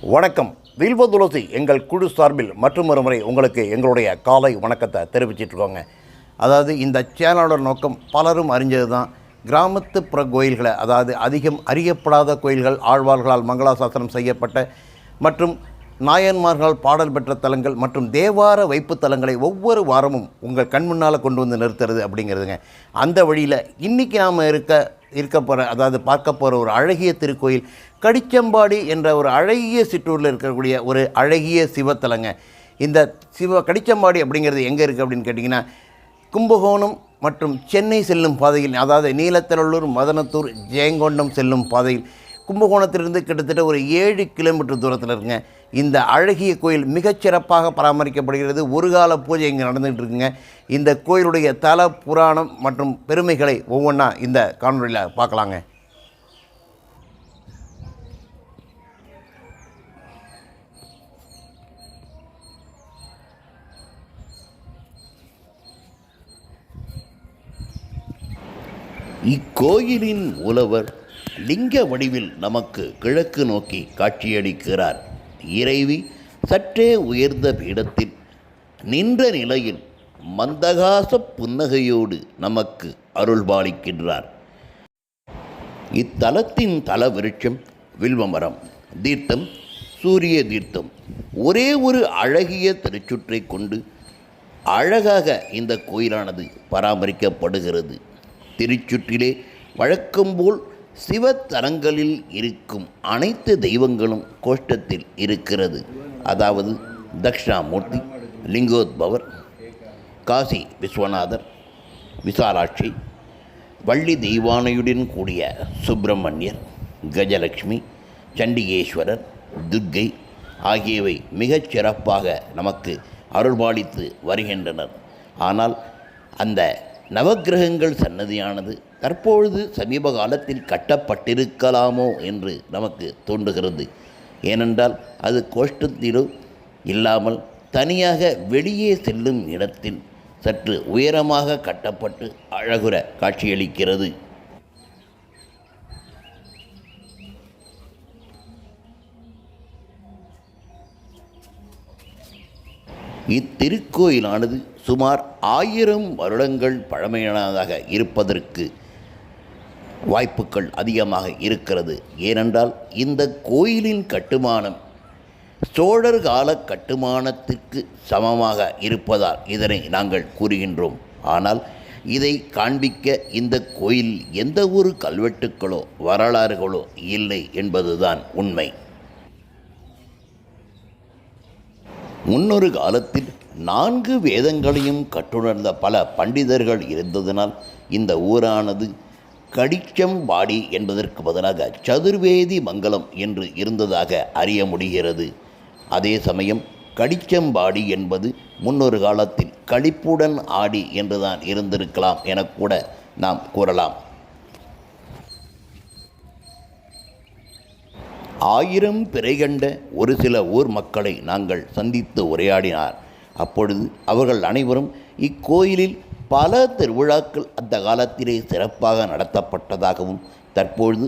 வணக்கம். வில்வ துளசி எங்கள் குழு சார்பில் மற்றும் ஒரு முறை உங்களுக்கு எங்களுடைய காலை வணக்கத்தை தெரிவிச்சிட்ருக்கோங்க அதாவது இந்த சேனலோட நோக்கம் பலரும் அறிஞ்சது தான் கிராமத்துப்புற கோயில்களை அதாவது அதிகம் அறியப்படாத கோயில்கள் ஆழ்வார்களால் மங்களாசாசனம் செய்யப்பட்ட மற்றும் நாயன்மார்கள் பாடல் பெற்ற தலங்கள் மற்றும் தேவார வைப்பு தலங்களை ஒவ்வொரு வாரமும் உங்கள் கண் முன்னால் கொண்டு வந்து நிறுத்துறது அப்படிங்கிறதுங்க. அந்த வழியில் இன்றைக்கி நாம் இருக்க இருக்க போகிற அதாவது பார்க்க போகிற ஒரு அழகிய திருக்கோயில் கடிச்சம்பாடி என்ற ஒரு அழகிய சிற்றூரில் இருக்கக்கூடிய ஒரு அழகிய சிவத்தலங்க. இந்த சிவ கடிச்சம்பாடி அப்படிங்கிறது எங்கே இருக்குது அப்படின்னு கேட்டிங்கன்னா கும்பகோணம் மற்றும் சென்னை செல்லும் பாதையில் அதாவது நீலத்திரள்ளூர் மதனத்தூர் ஜெயங்கொண்டம் செல்லும் பாதையில். கும்பகோணத்திலிருந்து கிட்டத்தட்ட ஒரு ஏழு கிலோமீட்டர் தூரத்தில் இருக்குங்க. இந்த அழகிய கோயில் மிகச்சிறப்பாக பராமரிக்கப்படுகிறது. ஒரு கால பூஜை இங்கே நடந்துகிட்டு இருக்குங்க. இந்த கோயிலுடைய தல புராணம் மற்றும் பெருமைகளை ஒவ்வொன்றா இந்த காணொலியில் பார்க்கலாங்க. இக்கோயிலின் உழவர் லிங்க வடிவில் நமக்கு கிழக்கு நோக்கி காட்சியளிக்கிறார். இறைவி சற்றே உயர்ந்த பீடத்தில் நின்ற நிலையில் மந்தகாச புன்னகையோடு நமக்கு அருள்பாலிக்கின்றார். இத்தலத்தின் தல விருட்சம் வில்வமரம் தீர்த்தம் சூரிய தீர்த்தம் ஒரே ஒரு அழகிய திருச்சுற்றை கொண்டு அழகாக இந்த கோயிலானது பராமரிக்கப்படுகிறது. திருச்சுற்றிலே வழக்கம்போல் சிவத்தலங்களில் இருக்கும் அனைத்து தெய்வங்களும் கோஷ்டத்தில் இருக்கிறது. அதாவது தக்ஷணாமூர்த்தி லிங்கோத்பவர் காசி விஸ்வநாதர் விசாலாட்சி வள்ளி தெய்வானையுடன் கூடிய சுப்பிரமணியர் கஜலட்சுமி சண்டிகேஸ்வரர் துர்க்கை ஆகியவை மிகச் சிறப்பாக நமக்கு அருள்பாலித்து வருகின்றனர். ஆனால் அந்த நவக்கிரகங்கள் சன்னதியானது தற்பொழுது சமீப காலத்தில் கட்டப்பட்டிருக்கலாமோ என்று நமக்கு தோன்றுகிறது. ஏனென்றால் அது கோஷ்டத்திலோ இல்லாமல் தனியாக வெளியே செல்லும் இடத்தில் சற்று உயரமாக கட்டப்பட்டு அழகுற காட்சியளிக்கிறது. இத்திருக்கோயிலானது சுமார் ஆயிரம் வருடங்கள் பழமையானதாக இருப்பதற்கு வாய்ப்புகள் அதிகமாக இருக்கிறது. ஏனென்றால் இந்த கோயிலின் கட்டுமானம் சோழர் கால கட்டுமானத்திற்கு சமமாக இருப்பதால் இதனை நாங்கள் கூறுகின்றோம். ஆனால் இதை காண்பிக்க இந்த கோயில் எந்த ஒரு கல்வெட்டுக்களோ வரலாறுகளோ இல்லை என்பதுதான் உண்மை. முன்னொரு காலத்தில் நான்கு வேதங்களையும் கற்றுணர்ந்த பல பண்டிதர்கள் இருந்ததனால் இந்த ஊரானது கடிச்சம்பாடி என்பதற்கு பதிலாக சதுர்வேதி மங்கலம் என்று இருந்ததாக அறிய முடிகிறது. அதே சமயம் கடிச்சம்பாடி என்பது முன்னொரு காலத்தில் களிப்புடன் ஆடி என்றுதான் இருந்திருக்கலாம் எனக்கூட நாம் கூறலாம். ஆயிரம் பிறை கண்ட ஒரு சில ஊர் மக்களை நாங்கள் சந்தித்து உரையாடினார். அப்பொழுது அவர்கள் அனைவரும் இக்கோயிலில் பல திருவிழாக்கள் அந்த காலத்திலே சிறப்பாக நடத்தப்பட்டதாகவும் தற்பொழுது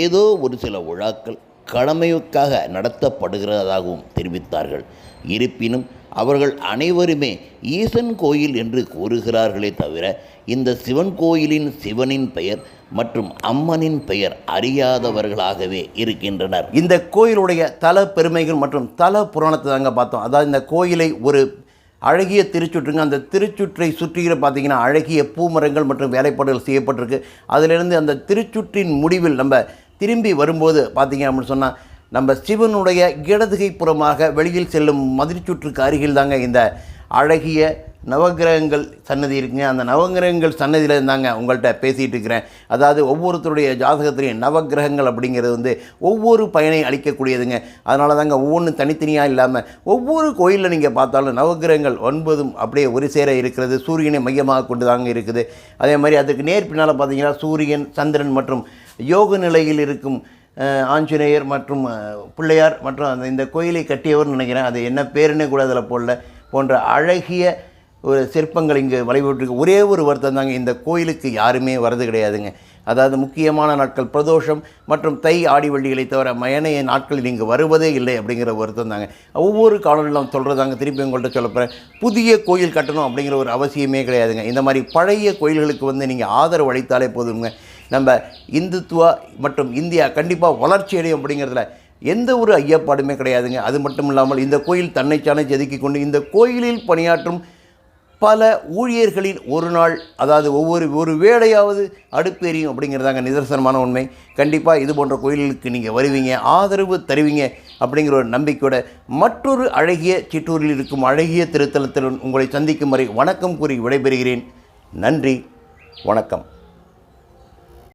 ஏதோ ஒரு சில விழாக்கள் கடமைக்காக நடத்தப்படுகிறதாகவும் தெரிவித்தார்கள். இருப்பினும் அவர்கள் அனைவருமே ஈசன் கோயில் என்று கூறுகிறார்களே தவிர இந்த சிவன் கோயிலின் சிவனின் பெயர் மற்றும் அம்மனின் பெயர் அறியாதவர்களாகவே இருக்கின்றனர். இந்த கோயிலுடைய தல பெருமைகள் மற்றும் தல புராணத்தை தாங்க பார்த்தோம். அதாவது இந்த கோயிலை ஒரு அழகிய திருச்சுற்றுங்க அந்த திருச்சுற்றை சுற்றிகிற பார்த்தீங்கன்னா அழகிய பூமரங்கள் மற்றும் வேலைப்பாடுகள் செய்யப்பட்டிருக்கு. அதிலிருந்து அந்த திருச்சுற்றின் முடிவில் நம்ம திரும்பி வரும்போது பார்த்திங்க அப்படின்னு சொன்னால் நம்ம சிவனுடைய இடதுகை புறமாக வெளியில் செல்லும் மதிர்ச்சுற்றுக்கு அருகில் தாங்க இந்த அழகிய நவகிரகங்கள் சன்னதி இருக்குங்க. அந்த நவகிரகங்கள் சன்னதியில் இருந்தாங்க உங்கள்கிட்ட பேசிகிட்டு இருக்கிறேன். அதாவது ஒவ்வொருத்தருடைய ஜாதகத்திலையும் நவகிரகங்கள் அப்படிங்கிறது வந்து ஒவ்வொரு பயனை அளிக்கக்கூடியதுங்க. அதனால தாங்க ஒவ்வொன்றும் தனித்தனியாக இல்லாமல் ஒவ்வொரு கோயிலில் நீங்கள் பார்த்தாலும் நவகிரகங்கள் ஒன்பதும் அப்படியே ஒரு சேர இருக்கிறது. சூரியனை மையமாக கொண்டு தாங்க இருக்குது. அதே மாதிரி அதுக்கு நேர் பின்னால் பார்த்தீங்கன்னா சூரியன் சந்திரன் மற்றும் யோக நிலையில் இருக்கும் ஆஞ்சநேயர் மற்றும் பிள்ளையார் மற்றும் அந்த இந்த கோயிலை கட்டியவர்னு நினைக்கிறேன். அது என்ன பேருன்னே கூட அதில் போடல. போன்ற அழகிய ஒரு சிற்பங்கள் இங்கே வழிபட்டுருக்கு. ஒரே ஒரு வருத்தம் தாங்க இந்த கோயிலுக்கு யாருமே வரது கிடையாதுங்க. அதாவது முக்கியமான நாட்கள் பிரதோஷம் மற்றும் தை ஆடி வள்ளிகளை தவிர மயனைய நாட்களில் இங்கே வருவதே இல்லை அப்படிங்கிற வருத்தம் தாங்க. ஒவ்வொரு காலநிலும் சொல்கிறதாங்க திருப்பி உங்கள்கிட்ட சொல்லப்போகிறேன் புதிய கோயில் கட்டணும் அப்படிங்கிற ஒரு அவசியமே கிடையாதுங்க. இந்த மாதிரி பழைய கோயில்களுக்கு வந்து நீங்கள் ஆதரவு அளித்தாலே போதுங்க நம்ம இந்துத்துவா மற்றும் இந்தியா கண்டிப்பாக வளர்ச்சி அடையும் அப்படிங்கிறதுல எந்த ஒரு ஐயப்பாடுமே கிடையாதுங்க. அது மட்டும் இல்லாமல் இந்த கோயில் தன்னைச்சானே செதுக்கி கொண்டு இந்த கோயிலில் பணியாற்றும் பல ஊழியர்களின் ஒரு நாள் அதாவது ஒவ்வொரு ஒரு வேளையாவது அடுப்பெரியும் அப்படிங்கிறதாங்க நிதர்சனமான உண்மை. கண்டிப்பாக இது போன்ற கோயில்களுக்கு நீங்கள் வருவீங்க ஆதரவு தருவீங்க அப்படிங்கிற ஒரு நம்பிக்கையோட மற்றொரு அழகிய சிற்றூரில் இருக்கும் அழகிய திருத்தலத்தில் உங்களை சந்திக்கும் வரை வணக்கம் கூறி விடைபெறுகிறேன். நன்றி வணக்கம்.